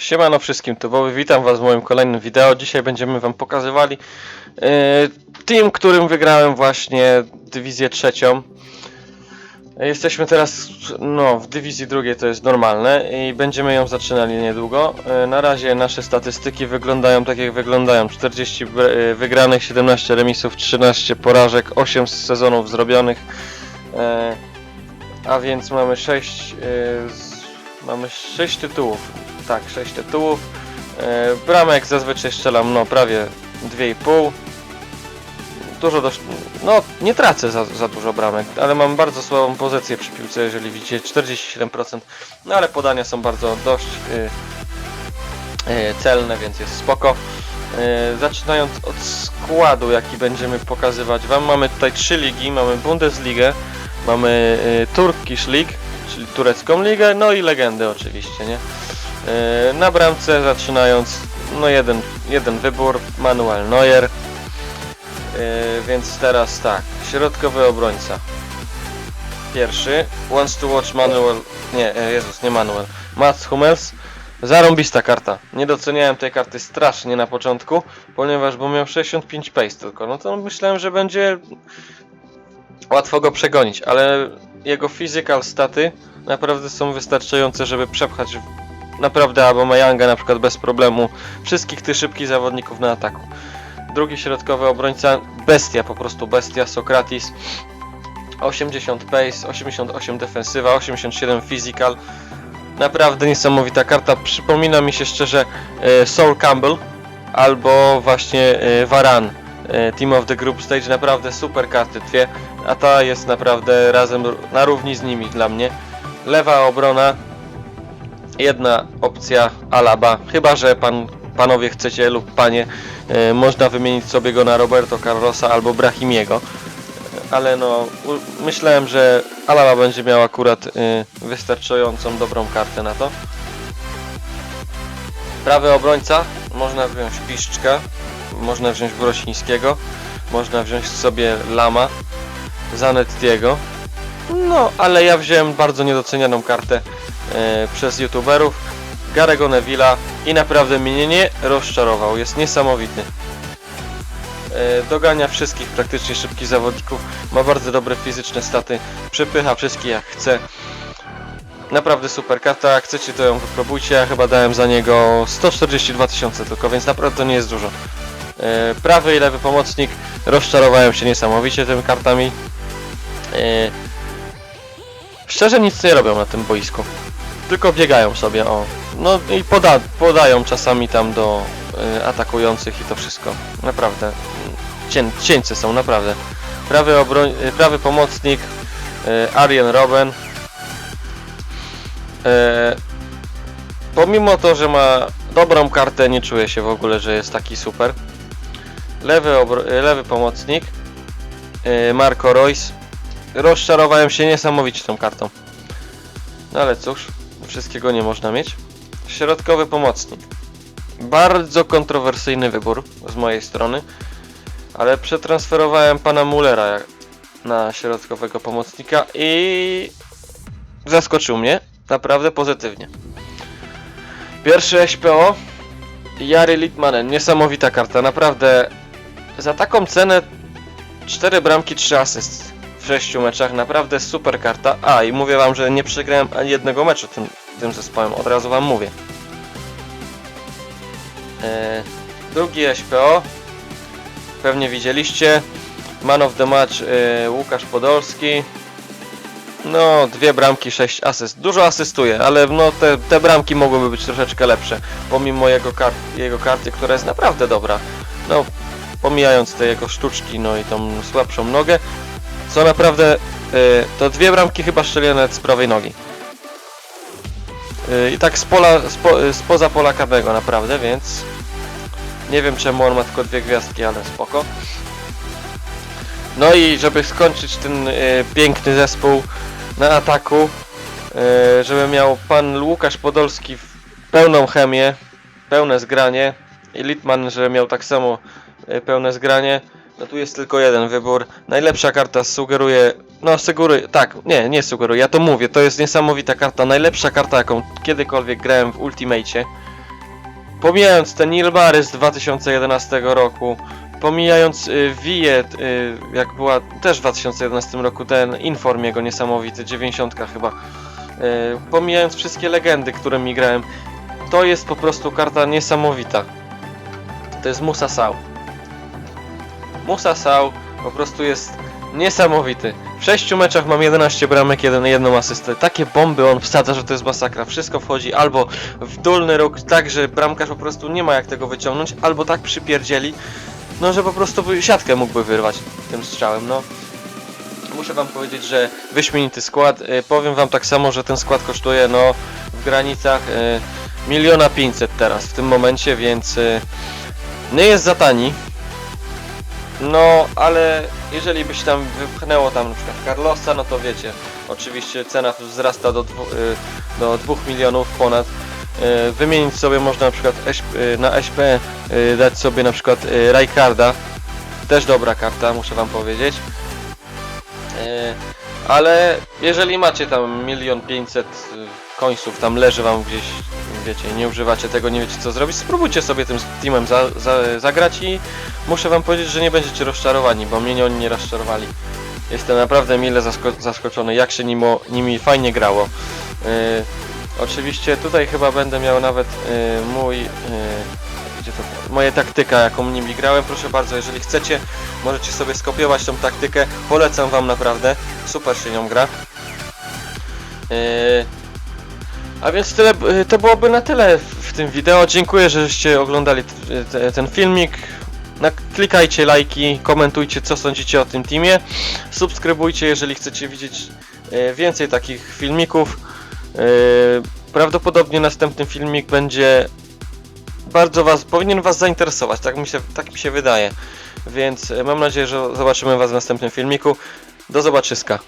Siemano wszystkim, to Boby, witam was w moim kolejnym wideo. Dzisiaj będziemy wam pokazywali e, team, którym wygrałem właśnie dywizję trzecią. Jesteśmy teraz no, w dywizji drugiej, to jest normalne i będziemy ją zaczynali niedługo. E, Na razie nasze statystyki wyglądają tak jak wyglądają. 40 br- e, wygranych, 17 remisów, 13 porażek, 8 z sezonów zrobionych. A więc mamy 6 mamy 6 tytułów. Tak, 6 tytułów. E, bramek zazwyczaj strzelam no prawie 2,5. Dużo dość. No, nie tracę za, za dużo bramek, ale mam bardzo słabą pozycję przy piłce, jeżeli widzicie 47%. No ale podania są bardzo dość y, y, celne, więc jest spoko. Y, zaczynając od składu, jaki będziemy pokazywać Wam, mamy tutaj trzy ligi. Mamy Bundesligę, mamy y, Turkish League, czyli turecką ligę, no i legendy oczywiście, nie? Yy, Na bramce zaczynając, no jeden, jeden wybór, Manuel Neuer. Yy, Więc teraz tak, środkowy obrońca. Pierwszy, wants to watch Manuel, nie, e, Jezus, nie Manuel, Mats Hummels. Zarąbista karta. Nie doceniałem tej karty strasznie na początku, ponieważ bo miał 65 pace tylko. No to myślałem, że będzie łatwo go przegonić, ale jego physical staty naprawdę są wystarczające, żeby przepchać naprawdę Aubameyanga na przykład bez problemu wszystkich tych szybkich zawodników na ataku. Drugi środkowy obrońca, bestia, po prostu bestia, Sokratis. 80 pace, 88 defensywa, 87 physical. Naprawdę niesamowita karta. Przypomina mi się szczerze e, Saul Campbell albo właśnie e, Varan. E, Team of the Group Stage, naprawdę super karty dwie, a ta jest naprawdę razem na równi z nimi dla mnie. Lewa obrona, jedna opcja Alaba, chyba że pan, panowie chcecie lub panie, e, można wymienić sobie go na Roberto Carlosa albo Brahimiego, ale no myślałem, że Alaba będzie miał akurat e, wystarczającą dobrą kartę na to. Prawy obrońca, można wziąć Piszczka, można wziąć Brosińskiego, można wziąć sobie Lama, Zanettiego, no ale ja wziąłem bardzo niedocenianą kartę e, przez youtuberów Garego Neville'a i naprawdę mnie nie rozczarował, jest niesamowity. E, dogania wszystkich praktycznie szybkich zawodników, ma bardzo dobre fizyczne staty, przepycha wszystkich jak chce. Naprawdę super karta, jak chcecie to ją wypróbujcie, ja chyba dałem za niego 142 tysiące tylko, więc naprawdę to nie jest dużo. E, prawy i lewy pomocnik rozczarowałem się niesamowicie tymi kartami. E, Szczerze nic nie robią na tym boisku. Tylko biegają sobie, o. No i poda podają czasami tam do y, atakujących i to wszystko. Naprawdę. cieńce są, naprawdę. Prawy, prawy pomocnik Arjen Robben. Pomimo to, że ma dobrą kartę, nie czuję się w ogóle, że jest taki super. Lewy, y, lewy pomocnik y, Marco Royce rozczarowałem się niesamowicie tą kartą. No ale cóż, wszystkiego nie można mieć. Środkowy pomocnik. Bardzo kontrowersyjny wybór z mojej strony, ale przetransferowałem pana Mullera na środkowego pomocnika i zaskoczył mnie naprawdę pozytywnie. Pierwszy SPO Jary Litmanen, niesamowita karta, naprawdę za taką cenę 4 bramki, 3 asyst w 6 meczach, naprawdę super karta. A i mówię wam, że nie przegrałem ani jednego meczu tym, tym zespołem, od razu wam mówię. E, drugi SPO, pewnie widzieliście, man of the match e, Łukasz Podolski. No, dwie bramki, 6 asyst. Dużo asystuje, ale no te, te bramki mogłyby być troszeczkę lepsze, pomimo jego, jego karty, która jest naprawdę dobra. No, pomijając te jego sztuczki, no i tą słabszą nogę, co naprawdę y, to dwie bramki chyba strzeliłem nawet z prawej nogi. Y, I tak z pola, spo, y, spoza pola karnego naprawdę, więc nie wiem czemu on ma tylko dwie gwiazdki, ale spoko. No i żeby skończyć ten piękny zespół na ataku, żeby miał pan Łukasz Podolski pełną chemię, pełne zgranie i Litman, żeby miał tak samo pełne zgranie, no tu jest tylko jeden wybór. Najlepsza karta sugeruje. No sugeruje. Tak, nie, nie sugeruje. Ja to mówię. To jest niesamowita karta. Najlepsza karta, jaką kiedykolwiek grałem w Ultimate. pomijając ten Nilmary z 2011 roku, pomijając y, y, jak była też w 2011 roku, ten Inform jego niesamowity, 90 chyba, y, pomijając wszystkie legendy, które mi grałem, to jest po prostu karta niesamowita. To jest Musa Sau. Musa Sau po prostu jest niesamowity. W 6 meczach mam 11 bramek, jeden, jedną asystę. Takie bomby on wsadza, że to jest masakra. Wszystko wchodzi albo w dolny róg, tak, że bramkarz po prostu nie ma jak tego wyciągnąć, albo tak przypierdzieli, no że po prostu siatkę mógłby wyrwać tym strzałem, no. Muszę wam powiedzieć, że wyśmienity skład. Y, powiem wam tak samo, że ten skład kosztuje no w granicach y, miliona pięćset teraz w tym momencie, więc y, nie jest za tani. No, ale jeżeli byś tam wypchnęło tam na przykład Carlosa, no to wiecie, oczywiście cena wzrasta do, dwu, y, do 2 milionów ponad. Y, Wymienić sobie można na przykład y, na SP dać sobie na przykład Rijkaarda. Też dobra karta, muszę wam powiedzieć. Ale jeżeli macie tam milion pięćset y, końców, tam leży wam gdzieś, wiecie, nie używacie tego, nie wiecie co zrobić, spróbujcie sobie tym teamem za, za, zagrać i muszę wam powiedzieć, że nie będziecie rozczarowani, bo mnie oni nie rozczarowali. Jestem naprawdę mile zasko zaskoczony, jak się nimo, nimi fajnie grało. Yy, oczywiście tutaj chyba będę miał nawet yy, mój... Yy, gdzie to, moje taktyka, jaką nimi grałem. Proszę bardzo, jeżeli chcecie, możecie sobie skopiować tą taktykę. Polecam wam naprawdę. Super się nią gra. Yy, a więc tyle, y, to byłoby na tyle w tym wideo. Dziękuję, żeście oglądali t- ten filmik. Klikajcie lajki, komentujcie co sądzicie o tym teamie. Subskrybujcie, jeżeli chcecie widzieć więcej takich filmików. Prawdopodobnie następny filmik będzie bardzo was, powinien was zainteresować, tak mi się, tak mi się wydaje. Więc e, mam nadzieję, że zobaczymy was w następnym filmiku. Do zobaczyska.